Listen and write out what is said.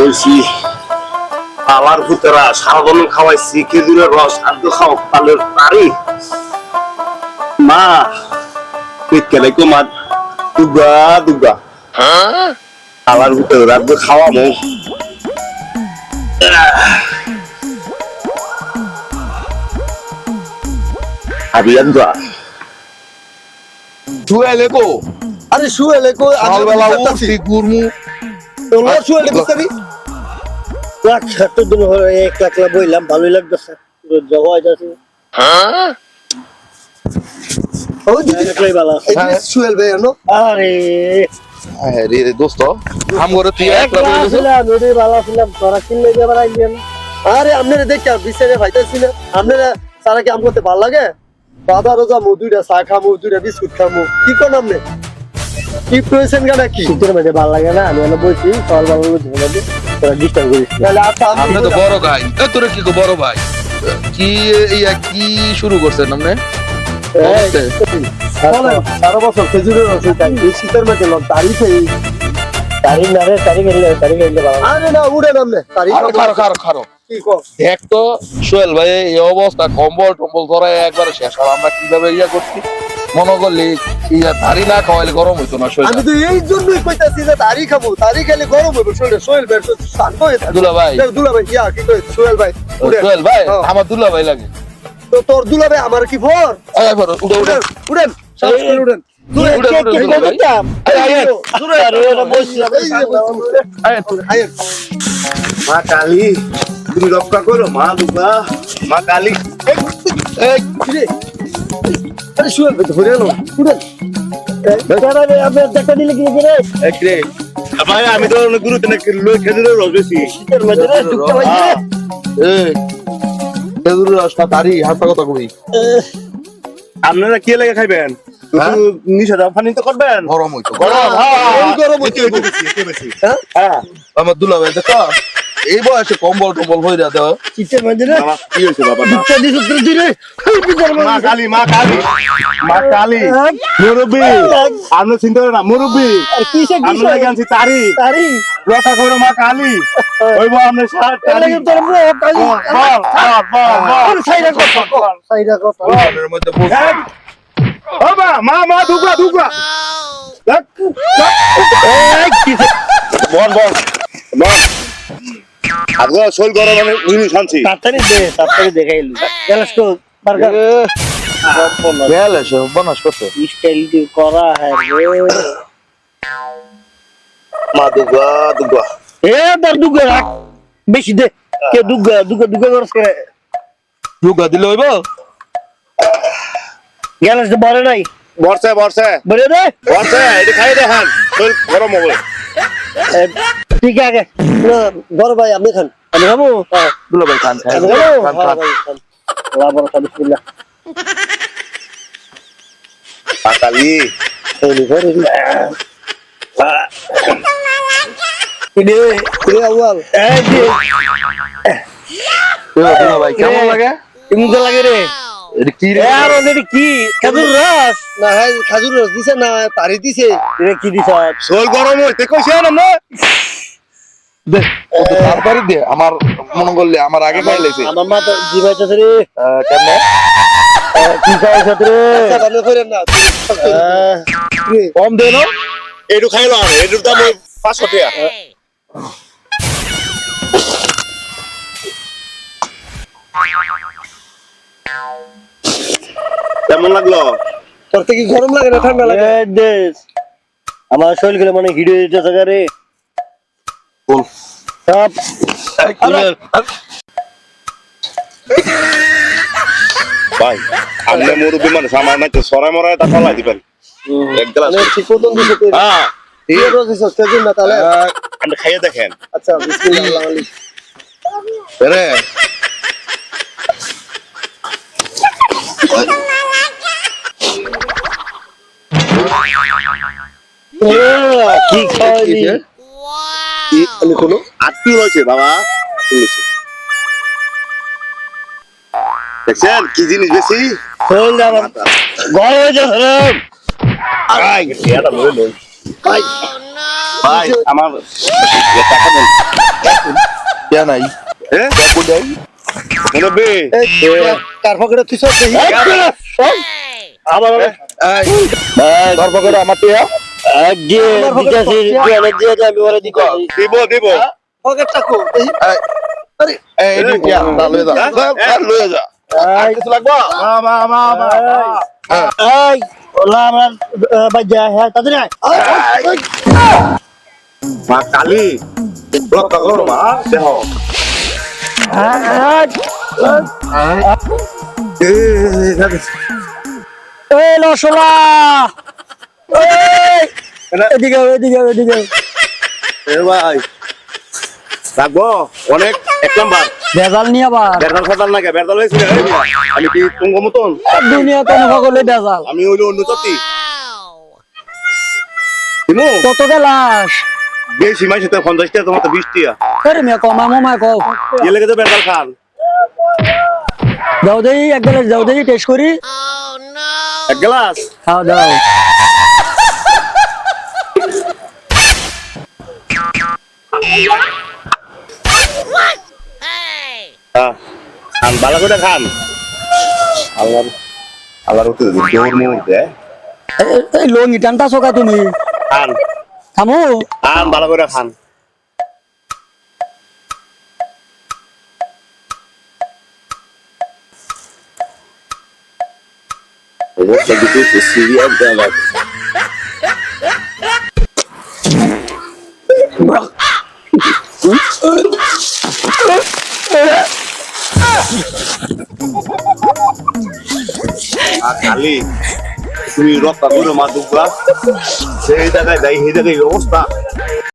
বলছি আমার পুতেরা সারাদিন খাওয়াইছি খেজুরের রস আর তো খাও পালের পারি। মা মা দুগা দুগা। আমার খাওয়ামো শুয়ে কো আরে সকালবেলা উঠছি গুরমু। শুয়েলে লাখ সাতটা দিন হলো এক লাখ লাখ বইলাম ভালোই জগা যাচ্ছে। আরে। হ্যাঁ আরে আপনারা দেখে বিচারে ভাইতাছি না। আপনারা সারা কাম করতে ভালো লাগে? বাবা রোজা মু দুইটা চা খামু দুইটা বিস্কুট খামু। কি কোন আপনি? কি প্রয়োজন গানা কি শীতের মধ্যে ভালো লাগে না আমি বলছি তোরা ডিস্টার্ব করিস আচ্ছা তো বড় ভাই। এ তোরে কি গো বড় ভাই? কি ইয়া কি শুরু করছেন আপনি? এই, সারা বছর খেজুরের রস খাই এই শীতের মধ্যে লোক দাড়ি খেয়ে তারিখ না রে তারিখ এলে তারিখ এলে আরে না উড়েন আপনি। দাড়ি খারো খারো খারো। দেখ তো সোহেল ভাই এই অবস্থা কম্বল টম্বল ধরায় একবারে শেষ। আর আমরা কীভাবে ইয়া করছি? মনে করলি ইয়া দাড়ি না খাওয়াইলে গরম হইতো না সোহেল আমি তো এই জন্যই কইতাছি যে দাড়ি খাব দাড়ি খেলে গরম হবে শরীরে সোহেল ভাই তো শান্ত হয়ে থাকে দুলা ভাই। দুলা ভাই ইয়া কি কই সোহেল ভাই সোহেল ভাই হ্যাঁ। আমার দুলা ভাই লাগে। তো তোর দুলা ভাই আমার কি ভর? এই বড় উঠে উঠে। উড়েন উড়েন সাহস করে উড়েন মা কালী তুমি রক্ষা করো মা দুগা মা কালী? আমি তো অনেক গুরুত্ব না খেজুরের রস বেশি খেজুরের দাড়ি হাসা কথা কবি আপনারা কি লাগে খাইবেন? তো করবেন? গরম হইতো গরম। হ্যাঁ এই গরম হইতে হইতে। হ্যাঁ? আমার দুলা ভাই দেখো এই বয়সে কম্বল টম্বল কি হয়েছে বাবা? দিই রে। এই শীতের মা। কালী মা কালী। মা কালী। মুরব্বী আপনি চিন্তা না মুরব্বী? লাগে তারি। তারি। রক্ষা করো মা কালী। ওইব আপনি সার তারি। তোর মুখ কালি। বল বল বল বল। কথা কর, কথা। ঘরের মধ্যে ও মা মা দেখ। এই কিসে? বল বল বল আগে শোল গরম মানে উনি শান্তি তাড়াতাড়ি দে, তাড়াতাড়ি দেখাইলি। গ্যালাস তো, বার্গার। সম্পূর্ণ। বনাস করতে স্টাইল দিয়ে করা হ্যাঁ রে। মা দুগা দুগা এ দর দুগে রাখ। বেশি দে কে দুগা দুগা দুগা খরচ করে দুগা দিলে হইব গ্যালাস তো বড় নাই বর্ষে বর্ষে বলে দে বর্ষে এটা খাই দেখেন শোল গরম হবে এ, ঠিক আছে বড় ভাই আপনি খান আমি খাব দুলা ভাই খান খান আমি খাব খান খান ওরা বড় খাবি বিসমিল্লাহ মা কালী ইদে কিরে আউয়াল এই দে দুলা ভাই এটা কি রে? আর কি? খেজুর রস? না হ্যাঁ খাজুর রস দিছে না তারি দিছে। কি দিছ? গরম হইতে দে ও তো তাড়াতাড়ি দে আমার মনে করলে আমার আগে লাইছে। আমার মা তো রে। কি খাইছ রে? আচ্ছা, আপনি করেন না। কম দে না। এটু খাইলো আর এটুর দাম ওই পাঁচশো টাকা। কেমন লাগল? তোর থেকে গরম লাগে না ঠান্ডা লাগে? দেশ আমার শরীর গেলে মানে হিড়ে যেতেছে রে। বল সব ভাই আপনি মুরব্বী মানুষ আমার নাই তো সরাই মরাই তা ফলাই দিবেন। এক গ্লাস। মানে ঠিক মতন দিছে হ্যাঁ। দিয়ে রস দিছে খেজুর না তাহলে। আপনি খাইয়ে দেখেন। আচ্ছা বিসমিল্লাহ রে। কি খাইলি কিসে? আমি কোনো আত্মীয় রয়েছে বাবা? দেখছেন? কি জিনিস বেশি? শরীর আমার হয়ে যাচ্ছে রে এটা লই লই ভাই ভাই আমার টাকা দেন নাই? কাকু দেই মুরব্বী এই পকেটে তুই সব দেখি আমার এই আমার টিয়া। দিব দিব পকেটটা কো এই লয়ে যা আর কিছু এই ওলা আমার বাজা হ্যাঁ তাদের মা কালী রক্ষা করো মা দেহ এই লসলা এই এদিকে এদিকে এদিকে। এ ভাই। রাখব? অনেক এক নাম্বার। ভেজাল নিয়ে আবার। বেরদাল ফাদাল না কে বেরদাল হয়েছিল আমি কি তুঙ্গ মতন? দুনিয়া তো সকলে ভেজাল। আমি হইল অন্য জাতি। কত গেলাস? বেশি পঞ্চাশ টাকা তোমার তো বিশ টাকা আরে মেয়ে কমা মামা কও ইয়ে লেগে তো বেরদাল খান। যাও দেই এক গ্লাস যাও দেই টেস্ট করি। এক গ্লাস? খাও দাও। খান ভালো করে খান আল্লাহ আল্লাহর উত্তর দৌড় মুখ দেয় এ- এই লঙ্গি টানটা চোকা তুমি খান থামো খান ভালো করে খান খালি তুমি রক্ষা করো মা দুর্গা সেই জায়গায় দেয় সেই জায়গায় এই অবস্থা